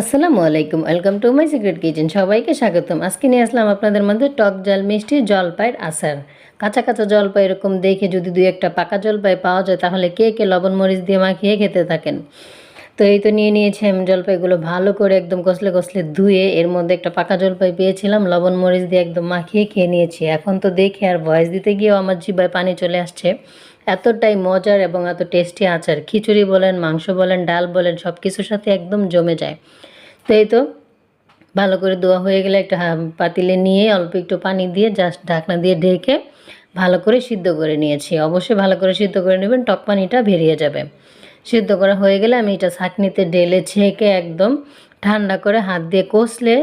আসসালামু আলাইকুম, welcome to my secret kitchen. সবাইকে স্বাগতম। আজকে নিয়ে আসলাম আপনাদের মধ্যে টক জাল মিষ্টি জলপাইয়ের আচার। কাঁচা কাঁচা জলপাই এরকম দেখে যদি দুই একটা পাকা জলপাই পাওয়া যায়, তাহলে কে কে লবণ মরিচ দিয়ে মাখিয়ে খেতে থাকেন? তো এই তো নিয়ে নিয়েছি আমি জলপাইগুলো ভালো করে একদম কষলে কষলে ধুয়ে, এর মধ্যে একটা পাকা জলপাই পেয়েছিলাম, লবণ মরিচ দিয়ে একদম মাখিয়ে খেয়ে নিয়েছি। এখন তো দেখে আর ভয়েস দিতে গিয়েও আমার জিবায় পানি চলে আসছে। এতটাই মজার এবং এত টেস্টি আচার। খিচুড়ি বলেন, মাংস বলেন, ডাল বলেন সব কিছুর সাথে একদম জমে যায়। তো এই তো, ভালো করে ধোয়া হয়ে গেলে একটা পাতিলে নিয়ে অল্প একটু পানি দিয়ে জাস্ট ঢাকনা দিয়ে ঢেকে ভালো করে সিদ্ধ করে নিয়েছি। অবশ্যই ভালো করে সিদ্ধ করে নেবেন, টক পানিটা বেরিয়ে যাবে। সিদ্ধ করা হয়ে গেলে আমি এটা ছাঁকনিতে ঢেলে ছেঁকে একদম ঠান্ডা করে হাত দিয়ে কষলে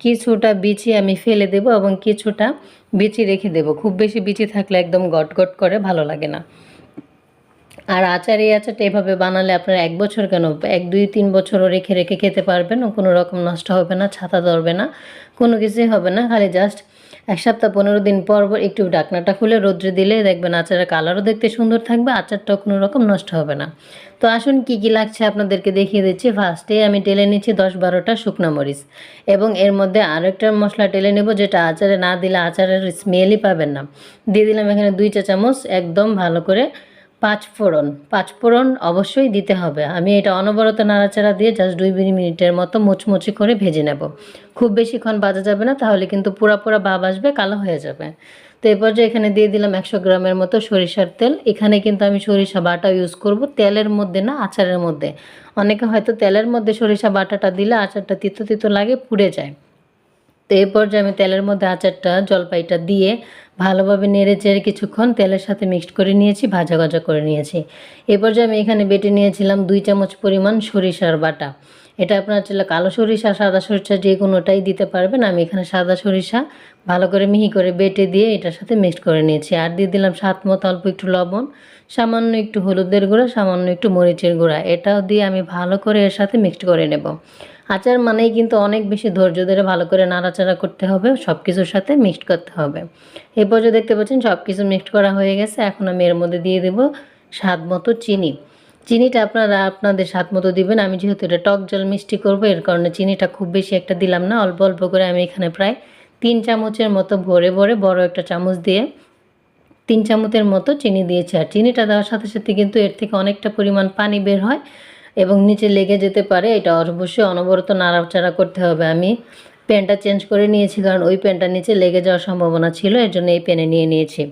কিছুটা বিচি আমি ফেলে দেব এবং কিছুটা বিচি রেখে দেব। খুব বেশি বিচি থাকলে একদম গটগট গট করে ভালো লাগে না। আর আচার, এই আচারটা এভাবে বানালে আপনারা এক বছর কেন, এক, দুই, তিন বছরও রেখে রেখে খেতে পারবেন, কোনো রকম নষ্ট হবে না, ছাতা ধরবে না, কোনো কিছুই হবে না, খালি জাস্ট এক সপ্তাহ পনেরো দিন পর পর একটু ডাকনাটা খুলে রোদ্রে দিলে দেখবেন আচারের কালারও দেখতে সুন্দর থাকবে, আচারটাও কোনো রকম নষ্ট হবে না। তো আসুন কি কি লাগছে আপনাদেরকে দেখিয়ে দিচ্ছি। ফার্স্টে আমি টেলে নিচ্ছি দশ বারোটা শুকনো মরিচ এবং এর মধ্যে আরও একটা মশলা টেলে নেব যেটা আচারে না দিলে আচারের স্মেলই পাবেন না। দিয়ে দিলাম এখানে দুই চা চামচ একদম ভালো করে পাঁচ ফোড়ন পাঁচ ফোড়ন অবশ্যই দিতে হবে। আমি এটা অনবরত নাড়াচাড়া দিয়ে জাস্ট দুই মিনিটের মতো মুচমুচি করে ভেজে নেব। খুব বেশিক্ষণ বাজা যাবে না, তাহলে কিন্তু পুরা পুরা ভাব আসবে, কালো হয়ে যাবে। তো এরপর যে এখানে দিয়ে দিলাম একশো গ্রামের মতো সরিষার তেল। এখানে কিন্তু আমি সরিষা বাটা ইউজ করব, তেলের মধ্যে না আচারের মধ্যে। অনেকে হয়তো তেলের মধ্যে সরিষা বাটাটা দিলে আচারটা তিতো তিতো লাগে, পুড়ে যায়। তো এই পর্যায়ে আমি তেলের মধ্যে আচারটা, জলপাইটা দিয়ে ভালোভাবে নেড়ে চেড়ে কিছুক্ষণ তেলের সাথে মিক্সড করে নিয়েছি, ভাজা ভাজা করে নিয়েছি। এই পর্যায়ে আমি এখানে বেটে নিয়েছিলাম দুই চামচ পরিমাণ সরিষার বাটা। এটা আপনার চাইলে কালো সরিষা, সাদা সরিষা যে কোনোটাই দিতে পারবেন। আমি এখানে সাদা সরিষা ভালো করে মিহি করে বেটে দিয়ে এটার সাথে মিক্সড করে নিয়েছি। আর দিয়ে দিলাম সাত মতো অল্প একটু লবণ, সামান্য একটু হলুদের গুঁড়া, সামান্য একটু মরিচের গুঁড়া। এটাও দিয়ে আমি ভালো করে এর সাথে মিক্সড করে নেব। আচার মানেই কিন্তু অনেক বেশি ধৈর্য ধরে ভালো করে নাড়াচাড়া করতে হবে সব কিছুর সাথে মিক্সড করতে হবে। এই পর্যায়ে দেখতে পাচ্ছেন সব কিছু মিক্সড করা হয়ে গেছে। এখন আমি এর মধ্যে দিয়ে দেবো স্বাদ মতো চিনি। চিনিটা আপনারা আপনাদের স্বাদ মতো দিবেন। আমি যেহেতু এটা টক জল মিষ্টি করব, এর কারণে চিনিটা খুব বেশি একটা দিলাম না। অল্প অল্প করে আমি এখানে প্রায় তিন চামচের মতো ভরে ভরে বড় একটা চামচ দিয়ে তিন চামচের মতো চিনি দিয়েছি। আর চিনিটা দেওয়ার সাথে সাথে কিন্তু এর থেকে অনেকটা পরিমাণ পানি বের হয়। এবং নিচে লেগে যেতে পারে, এটা অবশ্যই অনবরত নাড়াচাড়া করতে হবে। আমি প্যানটা চেঞ্জ করে নিয়েছি, কারণ ওই প্যানটার নিচে লেগে যাওয়ার সম্ভাবনা ছিল, এর জন্য এই প্যানে নিয়ে নিয়েছি।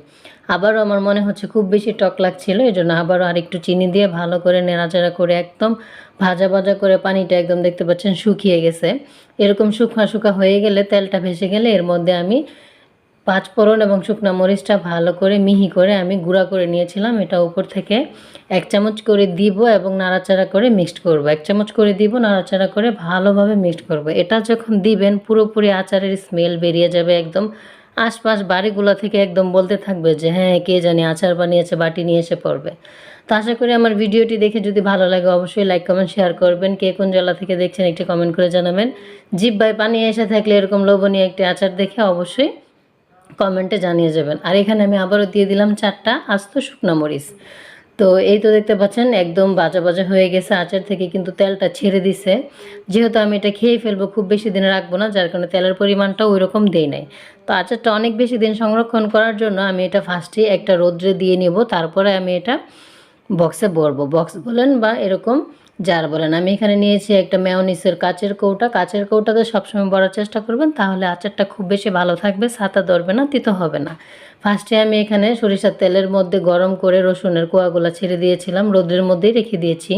আবারও আমার মনে হচ্ছে খুব বেশি টক লাগছিল এই জন্য আবারও আরেকটু চিনি দিয়ে ভালো করে নেড়াচাড়া করে একদম ভাজা ভাজা করে পানিটা একদম দেখতে পাচ্ছেন শুকিয়ে গেছে। এরকম শুকনা শুকা হয়ে গেলে তেলটা ভেসে গেলে এর মধ্যে আমি পাঁচ ফোড়ন এবং শুকনো মরিচটা ভালো করে মিহি করে আমি গুঁড়া করে নিয়েছিলাম। এটা উপর থেকে এক চামচ করে দিব এবং নাড়াচাড়া করে মিক্সড করব। এক চামচ করে দিব, নাড়াচাড়া করে ভালোভাবে মিক্সড করব। এটা যখন দিবেন, পুরোপুরি আচারের স্মেল বেরিয়ে যাবে একদম। আশপাশ বাড়িগুলো থেকে একদম বলতে থাকবে যে হ্যাঁ কে জানি আচার বানিয়েছে, বাটি নিয়ে এসে পড়বে। তো আশা করি আমার ভিডিওটি দেখে যদি ভালো লাগে, অবশ্যই লাইক কমেন্ট শেয়ার করবেন। কে কোন জেলা থেকে দেখছেন, একটি কমেন্ট করে জানাবেন। জিভ বাই পানি এসে থাকলে এরকম লোভনীয় একটি আচার দেখে অবশ্যই কমেন্টে জানিয়ে যাবেন। আর এখানে আমি আবারও দিয়ে দিলাম চারটা আস্ত শুকনো মরিচ। তো এই তো দেখতে পাচ্ছেন, একদম বাজা বাজা হয়ে গেছে আচার থেকে, কিন্তু তেলটা ছেড়ে দিছে। যেহেতু আমি এটা খেয়ে ফেলব, খুব বেশি দিন রাখব না, যার কারণে তেলের পরিমাণটা ওই রকম দেই নাই। তো আচারটা অনেক বেশি দিন সংরক্ষণ করার জন্য আমি এটা ফার্স্টে একটা রোদ্রে দিয়ে নিব, তারপরে আমি এটা বক্সে ভরবো। বক্স বলেন বা এরকম জার বলেন, আমি এখানে নিয়েছি একটা মেয়নিসের কাচের কৌটা। কাচের কৌটাতে সবসময় বড়ার চেষ্টা করবেন, তাহলে আচারটা খুব বেশি ভালো থাকবে, ছাতা ধরবে না, তিতো হবে না। ফার্স্টে আমি এখানে সরিষার তেলের মধ্যে গরম করে রসুনের কোয়াগুলো ছেড়ে দিয়েছিলাম, রোদ্রের মধ্যেই রেখে দিয়েছি।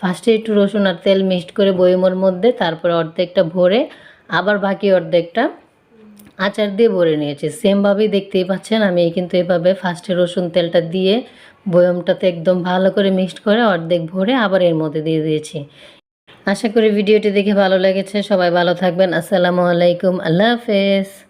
ফার্স্টে একটু রসুন আর তেল মিক্সড করে বয়মের মধ্যে, তারপরে অর্ধেকটা ভরে, আবার বাকি অর্ধেকটা আচার দিয়ে ভরে নিয়েছি। সেমভাবেই দেখতেই পাচ্ছেন, আমি কিন্তু এভাবে ফার্স্টে রসুন তেলটা দিয়ে বয়মটাতে একদম ভালো করে মিক্সড করে অর্ধেক ভরে আবার এর মধ্যে দিয়ে দিয়েছি। আশা করি ভিডিওটি দেখে ভালো লেগেছে। সবাই ভালো থাকবেন। আসসালামু আলাইকুম। আল্লাহ হাফেজ।